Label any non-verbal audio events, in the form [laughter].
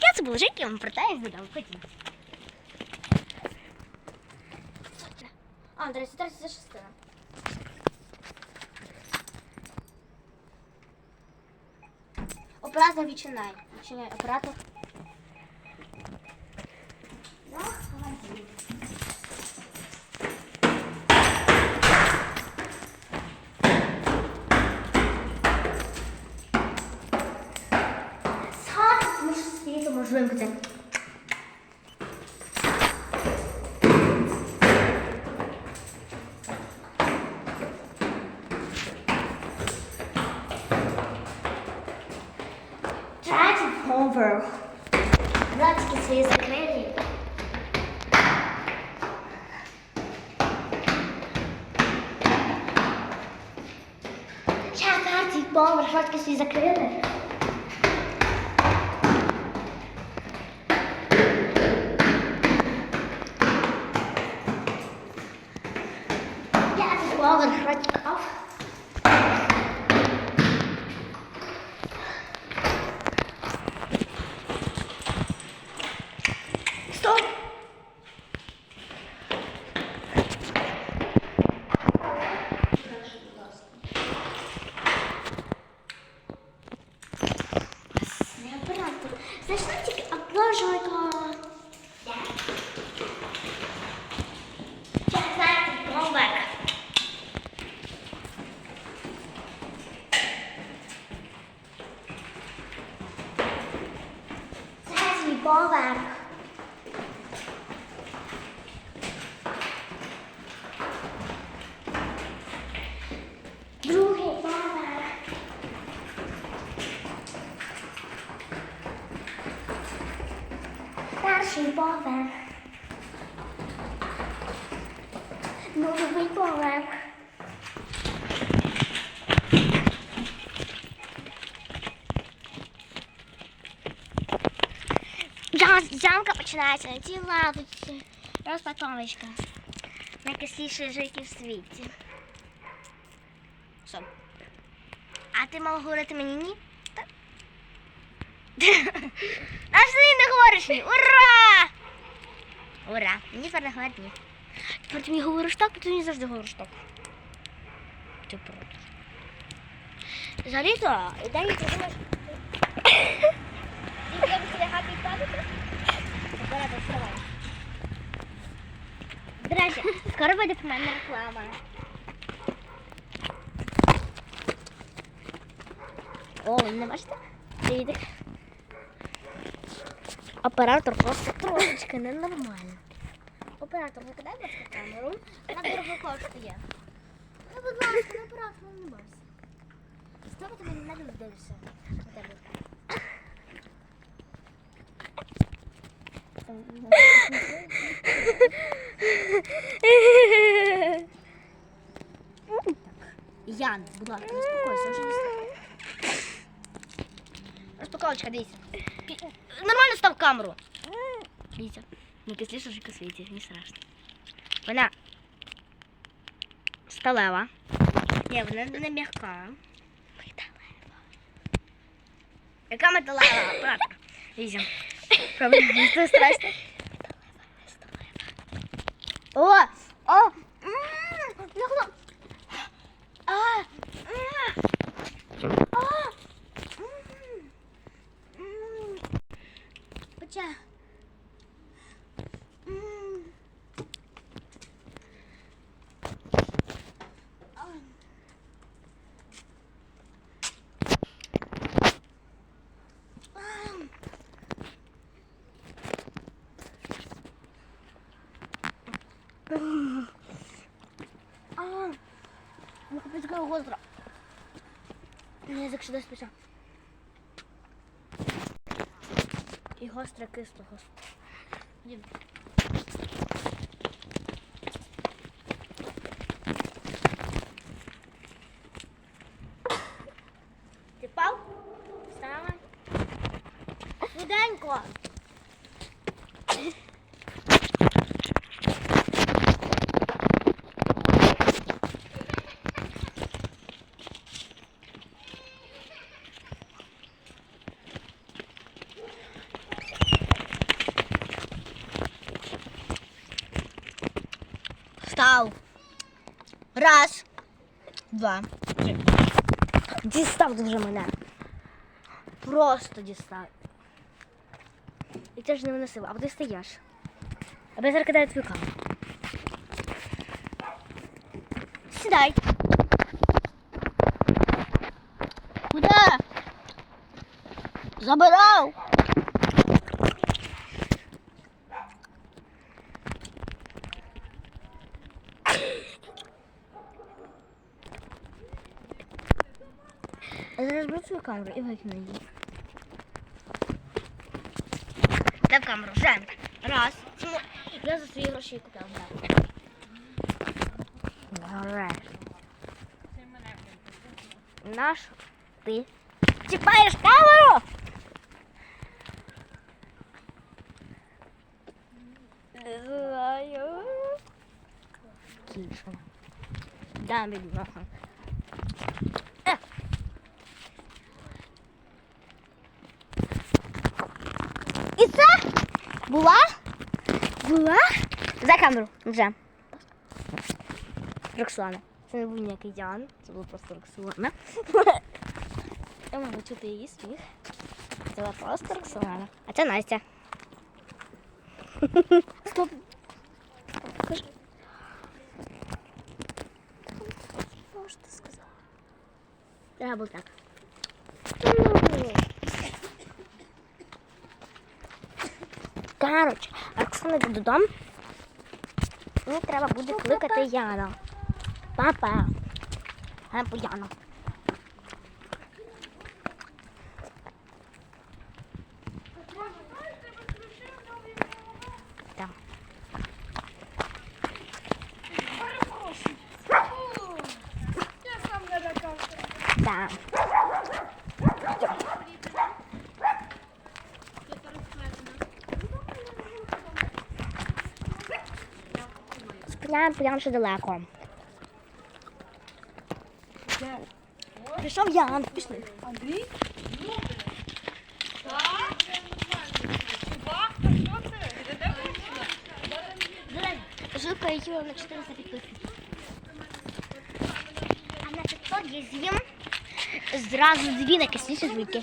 Я це було життя, я вам протаюсь додому. Ходімо. А, 36. Оператор відчинай. Відчиняй оператор. Схати, dzwonku tak. Cześć, Hover. Bratki sobie zakryli. Cześć, Bartek, Hover, bratki sobie. Третій поверх. Другий поверх. Перший поверх. Новий Поверх. Зямка починається на цій лавочці. Розпаковочка. Найкисліше життя в світі. Стоп. А ти мав говорити мені ні? Так. А що ти не говориш ні? Ура! Ура! Мені тепер не говорить ні. Тепер ти мені говориш так, а ти мені завжди говориш так. Ти проти. Взагалі-то, ідея ти думаєш... Ти будеш лягати і падати? Оператор, вставай. До скоро буде в мене реклама. О, не бачите? Привіт. Оператор просто трошечки ненормально. Оператор, викидай, будь ласка, камеру. Вона дорого коштує. Ну, будь ласка, оператор, не бойся. Ставити мені не дивишся. на Ян, будь ласка, успокойся, вже не став. Розпаковочка, дивіться. Пі- Нормально став камеру. Дивіться. Не кисліше вже світі, не страшно. Вона сталева. Ні, вона не м'яка. Металева. Яка металева? Правда. Дивіться. Правда, не страшно. О! О! М, нахуй. А! М. А! М. М. Пече. М. А. А. А, капець яка гостра. Мені язик ще десь пече. І гостре кисло гостре. Дім. Ти пав? Вставай. Швиденько. Раз. Два. Три. Дістав вже мене. Просто дістав. І ти ж не виносив, а ти стоїш. А я зараз кидаю твою камеру. Сідай. Куди? Забирав. Я зараз беру свою камеру і викину її. Дай в камеру, вже. Раз. Ну, Я за свої гроші її купив. Добре. Наш ти чіпаєш камеру? Не знаю. Кіша. Да, бідно. Е. І це була? Була? За камеру вже. Роксолана. Це не був ніякий Ян, це був просто Роксолана. [laughs] Я можу чути її сміх. Це була просто Роксолана. А це Настя. [laughs] Стоп. Кажи. Що ти сказала? Треба було так. Коротше, Оксана йде додому. Мені треба буде кликати Яна. Папа. Або Яна. Так. Спиняємо прямо ще далеко. Пішов Ян, пішли. Андрій? Жилка YouTube на 400 підписників. А на 500 я з'їм зразу дві найкисливіші жуйки.